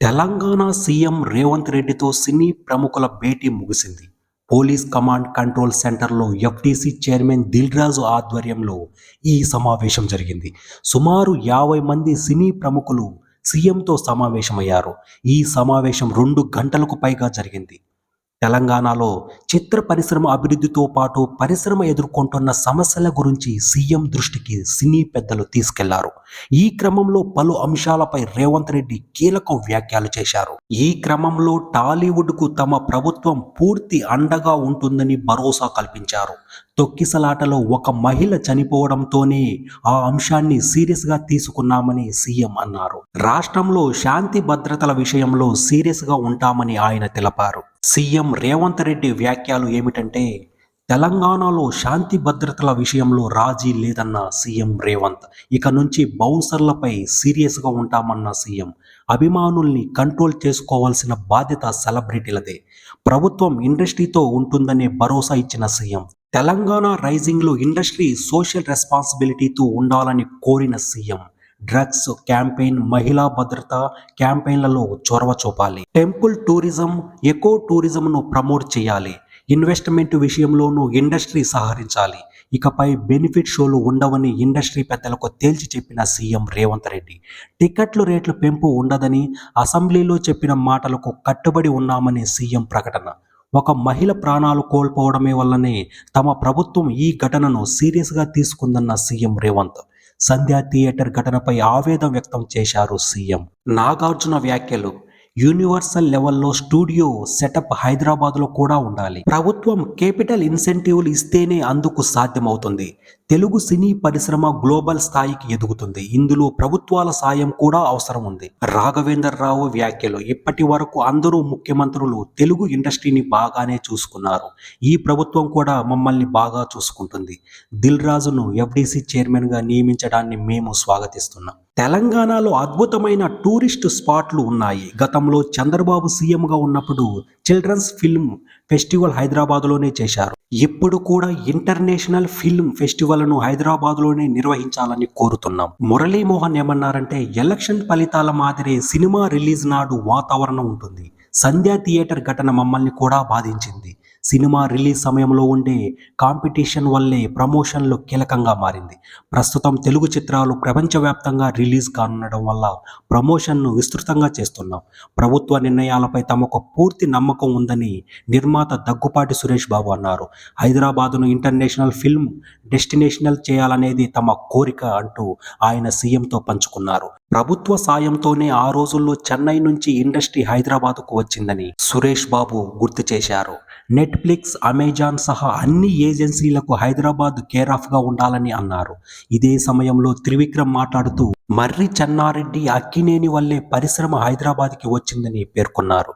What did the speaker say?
Telangana CM Revanth రెడ్డితో సినీ ప్రముఖుల భేటీ ముగిసింది. పోలీస్ కమాండ్ కంట్రోల్ సెంటర్లో ఎఫ్టీసీ చైర్మన్ దిల్ రాజు ఆధ్వర్యంలో ఈ సమావేశం జరిగింది. సుమారు యాభై మంది సినీ ప్రముఖులు సీఎంతో సమావేశమయ్యారు. ఈ సమావేశం రెండు గంటలకు పైగా జరిగింది. తెలంగాణలో చిత్ర పరిశ్రమ అభివృద్ధితో పాటు పరిశ్రమ ఎదుర్కొంటున్న సమస్యల గురించి సీఎం దృష్టికి సినీ పెద్దలు తీసుకెళ్ళారు. ఈ క్రమంలో పలు అంశాలపై రేవంత్ రెడ్డి కీలక వ్యాఖ్యలు చేశారు. ఈ క్రమంలో టాలీవుడ్కు తమ ప్రభుత్వం పూర్తి అండగా ఉంటుందని భరోసా కల్పించారు. తొక్కిసలాటలో ఒక మహిళ చనిపోవడంతోనే ఆ అంశాన్ని సీరియస్గా తీసుకున్నామని సీఎం అన్నారు. రాష్ట్రంలో శాంతి భద్రతల విషయంలో సీరియస్గా ఉంటామని ఆయన తెలిపారు. సీఎం రేవంత్ రెడ్డి వ్యాఖ్యలు ఏమిటంటే తెలంగాణలో శాంతి భద్రతల విషయంలో రాజీ లేదన్న సీఎం రేవంత్. ఇక నుంచి బౌన్సర్లపై సీరియస్గా ఉంటామన్న సీఎం. అభిమానుల్ని కంట్రోల్ చేసుకోవాల్సిన బాధ్యత సెలబ్రిటీలదే. ప్రభుత్వం ఇండస్ట్రీతో ఉంటుందనే భరోసా ఇచ్చిన సీఎం. తెలంగాణ రైజింగ్లో ఇండస్ట్రీ సోషల్ రెస్పాన్సిబిలిటీతో ఉండాలని కోరిన సీఎం. డ్రగ్స్ క్యాంపెయిన్ మహిళా భద్రత క్యాంపెయిన్లలో చొరవ చూపాలి. టెంపుల్ టూరిజం ఎకో టూరిజంను ప్రమోట్ చేయాలి. ఇన్వెస్ట్మెంట్ విషయంలోనూ ఇండస్ట్రీ సహకరించాలి. ఇకపై బెనిఫిట్ షోలు ఉండవని ఇండస్ట్రీ పెద్దలకు తేల్చి చెప్పిన సీఎం రేవంత్ రెడ్డి. టికెట్లు రేట్లు పెంపు ఉండదని అసెంబ్లీలో చెప్పిన మాటలకు కట్టుబడి ఉన్నామని సీఎం ప్రకటన. ఒక మహిళ ప్రాణాలు కోల్పోవడమే వల్లనే తమ ప్రభుత్వం ఈ ఘటనను సీరియస్గా తీసుకుందన్న సీఎం రేవంత్. సంధ్యా థియేటర్ ఘటనపై ఆవేదన వ్యక్తం చేశారు సీఎం. నాగార్జున వ్యాఖ్యలు యూనివర్సల్ లెవెల్లో స్టూడియో సెటప్ హైదరాబాద్లో కూడా ఉండాలి. ప్రభుత్వం కేపిటల్ ఇన్సెంటివ్లు ఇస్తేనే అందుకు సాధ్యమవుతుంది. తెలుగు సినీ పరిశ్రమ గ్లోబల్ స్థాయికి ఎదుగుతుంది. ఇందులో ప్రభుత్వాల సాయం కూడా అవసరం ఉంది. రాఘవేందర్ రావు వ్యాఖ్యలు ఇప్పటి వరకు అందరూ ముఖ్యమంత్రులు తెలుగు ఇండస్ట్రీని బాగానే చూసుకున్నారు. ఈ ప్రభుత్వం కూడా మమ్మల్ని బాగా చూసుకుంటుంది. దిల్ రాజును ఎఫ్డీసీ చైర్మన్గా నియమించడాన్ని మేము స్వాగతిస్తున్నాం. తెలంగాణలో అద్భుతమైన టూరిస్ట్ స్పాట్లు ఉన్నాయి. గతంలో చంద్రబాబు సీఎంగా ఉన్నప్పుడు చిల్డ్రన్స్ ఫిల్మ్ ఫెస్టివల్ హైదరాబాద్లోనే చేశారు. ఇప్పుడు కూడా ఇంటర్నేషనల్ ఫిల్మ్ ఫెస్టివల్ను హైదరాబాద్లోనే నిర్వహించాలని కోరుతున్నాం. మురళీమోహన్ ఏమన్నారంటే ఎలక్షన్ ఫలితాల మాదిరే సినిమా రిలీజ్ నాడు వాతావరణం ఉంటుంది. సంధ్యా థియేటర్ ఘటన మమ్మల్ని కూడా బాధించింది. సినిమా రిలీజ్ సమయంలో ఉండే కాంపిటీషన్ వల్లే ప్రమోషన్లు కీలకంగా మారింది. ప్రస్తుతం తెలుగు చిత్రాలు ప్రపంచవ్యాప్తంగా రిలీజ్ కానుండడం వల్ల ప్రమోషన్ను విస్తృతంగా చేస్తున్నాం. ప్రభుత్వ నిర్ణయాలపై తమకు పూర్తి నమ్మకం ఉందని నిర్మాత దగ్గుపాటి సురేష్ బాబు అన్నారు. హైదరాబాదును ఇంటర్నేషనల్ ఫిల్మ్ డెస్టినేషనల్ చేయాలనేది తమ కోరిక అంటూ ఆయన సీఎంతో పంచుకున్నారు. ప్రభుత్వ సాయంతోనే ఆ రోజుల్లో చెన్నై నుంచి ఇండస్ట్రీ హైదరాబాద్కు వచ్చిందని సురేష్ బాబు గుర్తు చేశారు. నెట్ఫ్లిక్స్ అమెజాన్ సహా అన్ని ఏజెన్సీలకు హైదరాబాద్ కేర్ ఆఫ్గా ఉండాలని అన్నారు. ఇదే సమయంలో త్రివిక్రమ్ మాట్లాడుతూ మర్రి చెన్నారెడ్డి అక్కినేని వల్లే పరిశ్రమ హైదరాబాద్కి వచ్చిందని పేర్కొన్నారు.